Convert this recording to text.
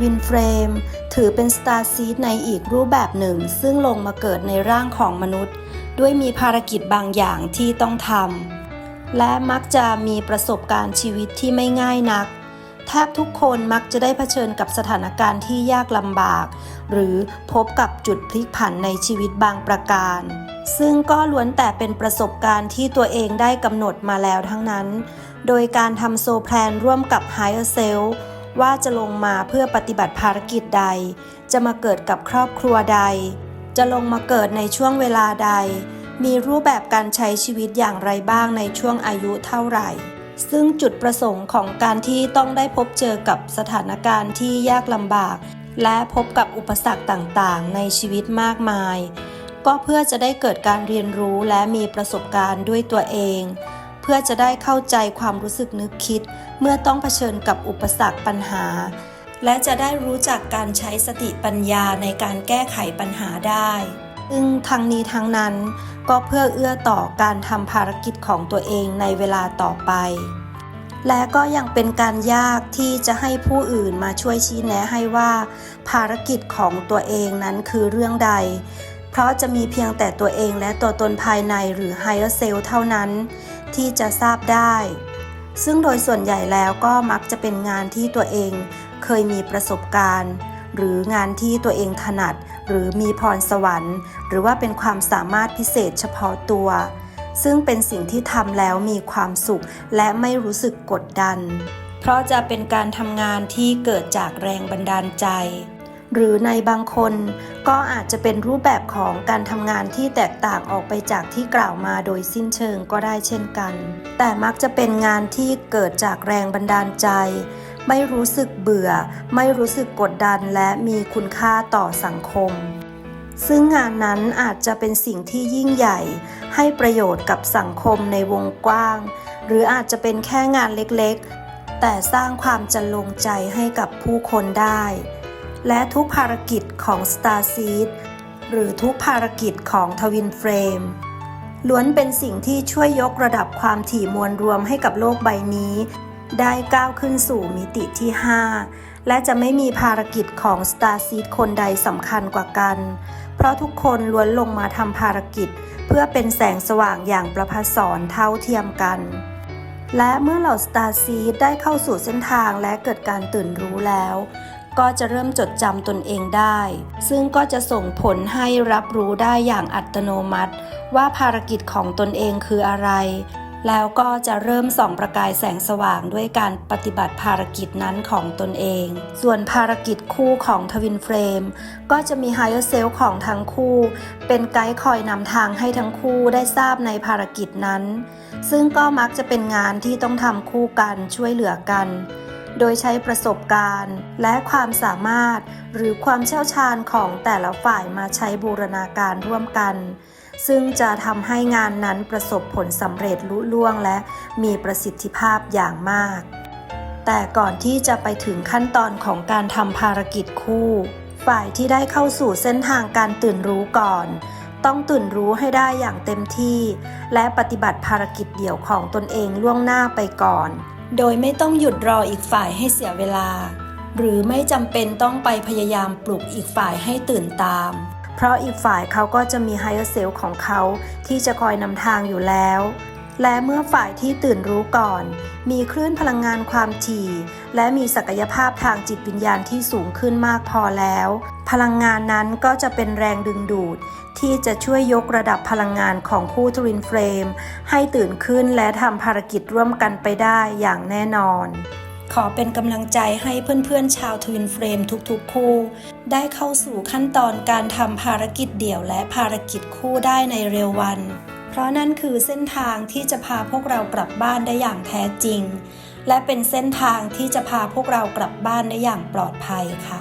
วินเฟรม ถือเป็นสตาร์ซีดในอีกรูปแบบหนึ่ง ซึ่งลงมาเกิดในร่างของมนุษย์ ด้วยมีภารกิจบางอย่างที่ต้องทำและมักจะมีประสบการณ์ชีวิตที่ไม่ง่ายนัก แทบทุกคนมักจะได้เผชิญกับสถานการณ์ที่ยากลำบาก หรือพบกับจุดพลิกผันในชีวิตบางประการ ซึ่งก็ล้วนแต่เป็นประสบการณ์ที่ตัวเองได้กำหนดมาแล้วทั้งนั้น โดยการทำโซแพลนร่วมกับ Higher Self ว่าจะลงมาเพื่อปฏิบัติภารกิจใด จะมาเกิดกับครอบครัวใด จะลงมาเกิดในช่วงเวลาใด มีรูปแบบการใช้ชีวิตอย่างไรบ้างในช่วงอายุเท่าไหร่ ซึ่งจุดประสงค์ของการที่ต้องได้พบเจอกับสถานการณ์ที่ยากลำบาก และพบกับอุปสรรคต่างๆ ในชีวิตมากมาย ก็เพื่อจะได้เกิดการเรียนรู้และมีประสบการณ์ด้วยตัวเอง พื่อจะได้เข้าใจความรู้สึกนึกคิด เมื่อต้องเผชิญกับอุปสรรคปัญหา และจะได้รู้จักการใช้สติปัญญาในการแก้ไขปัญหาได้ซึ่งทั้งนี้ทั้งนั้นก็เพื่อเอื้อต่อการทำภารกิจของตัวเองในเวลาต่อไป และก็ยังเป็นการยากที่จะให้ผู้อื่นมาช่วยชี้แนะให้ว่า ภารกิจของตัวเองนั้นคือเรื่องใด เพราะจะมีเพียงแต่ตัวเองและตัวตนภายในหรือ higher self เท่านั้น ที่จะทราบได้ ซึ่งโดยส่วนใหญ่แล้วก็มักจะเป็นงานที่ตัวเองเคยมีประสบการณ์ หรืองานที่ตัวเองถนัด หรือมีพรสวรรค์ หรือว่าเป็นความสามารถพิเศษเฉพาะตัว ซึ่งเป็นสิ่งที่ทำแล้วมีความสุขและไม่รู้สึกกดดัน เพราะจะเป็นการทำงานที่เกิดจากแรงบันดาลใจ หรือในบางคนก็อาจจะเป็นรูปแบบของการทำงานที่แตกต่างออกไปจากที่กล่าวมาโดยสิ้นเชิงก็ได้เช่นกัน แต่มักจะเป็นงานที่เกิดจากแรงบันดาลใจ ไม่รู้สึกเบื่อ ไม่รู้สึกกดดันและมีคุณค่าต่อสังคม ซึ่งงานนั้นอาจจะเป็นสิ่งที่ยิ่งใหญ่ ให้ประโยชน์กับสังคมในวงกว้าง หรืออาจจะเป็นแค่งานเล็กๆ แต่สร้างความจันลงใจให้กับผู้คนได้ และทุกภารกิจของ Star Seed หรือทุกภารกิจของ Twin Flame ล้วนเป็นสิ่งที่ช่วยยกระดับความถี่มวลรวมให้กับโลกใบนี้ ได้ก้าวขึ้นสู่มิติที่ 5 และจะไม่มีภารกิจของ Star Seed คนใดสำคัญกว่ากัน เพราะทุกคนล้วนลงมาทำภารกิจ เพื่อเป็นแสงสว่างอย่างประภัสสอนเท่าเทียมกัน และเมื่อเหล่า Star Seed ได้เข้าสู่เส้นทางและเกิดการตื่นรู้แล้ว ก็จะเริ่มจดจำตนเองได้ ซึ่งก็จะส่งผลให้รับรู้ได้อย่างอัตโนมัติ ว่าภารกิจของตนเองคืออะไร แล้วก็จะเริ่มส่องประกายแสงสว่างด้วยการปฏิบัติภารกิจนั้นของตนเอง ส่วนภารกิจคู่ของทวินเฟรม ก็จะมี Higher Self ของทั้งคู่ เป็นไกด์คอยนำทางให้ทั้งคู่ได้ทราบในภารกิจนั้น ซึ่งก็มักจะเป็นงานที่ต้องทำคู่กันช่วยเหลือกัน โดยใช้ประสบการณ์ และความสามารถ หรือความเชี่ยวชาญของแต่ละฝ่ายมาใช้บูรณาการร่วมกัน ซึ่งจะทำให้งานนั้นประสบผลสำเร็จลุล่วงและมีประสิทธิภาพอย่างมาก แต่ก่อนที่จะไปถึงขั้นตอนของการทำภารกิจคู่ ฝ่ายที่ได้เข้าสู่เส้นทางการตื่นรู้ก่อนต้องตื่นรู้ให้ได้อย่างเต็มที่ และปฏิบัติภารกิจเดี่ยวของตนเองล่วงหน้าไปก่อน โดยไม่ต้องหยุดรออีกฝ่ายให้เสียเวลา หรือไม่จำเป็นต้องไปพยายามปลุกอีกฝ่ายให้ตื่นตาม เพราะอีกฝ่ายเขาก็จะมีไฮเออร์เซลของเขาที่จะคอยนำทางอยู่แล้ว และเมื่อฝ่ายที่ตื่นรู้ก่อน มีคลื่นพลังงานความถี่ และมีศักยภาพทางจิตวิญญาณที่สูงขึ้นมากพอแล้ว พลังงานนั้นก็จะเป็นแรงดึงดูด ที่จะช่วยยกระดับพลังงานของคู่ทวินเฟรม ให้ตื่นขึ้นและทำภารกิจร่วมกันไปได้อย่างแน่นอนขอเป็นกำลังใจให้เพื่อนๆ ชาวทวินเฟรมทุกๆ คู่ ได้เข้าสู่ขั้นตอนการทำภารกิจเดี่ยวและภารกิจคู่ได้ในเร็ววัน เพราะนั่นคือเส้นทางที่จะพาพวกเรากลับบ้านได้อย่างแท้จริง และเป็นเส้นทางที่จะพาพวกเรากลับบ้านได้อย่างปลอดภัยค่ะ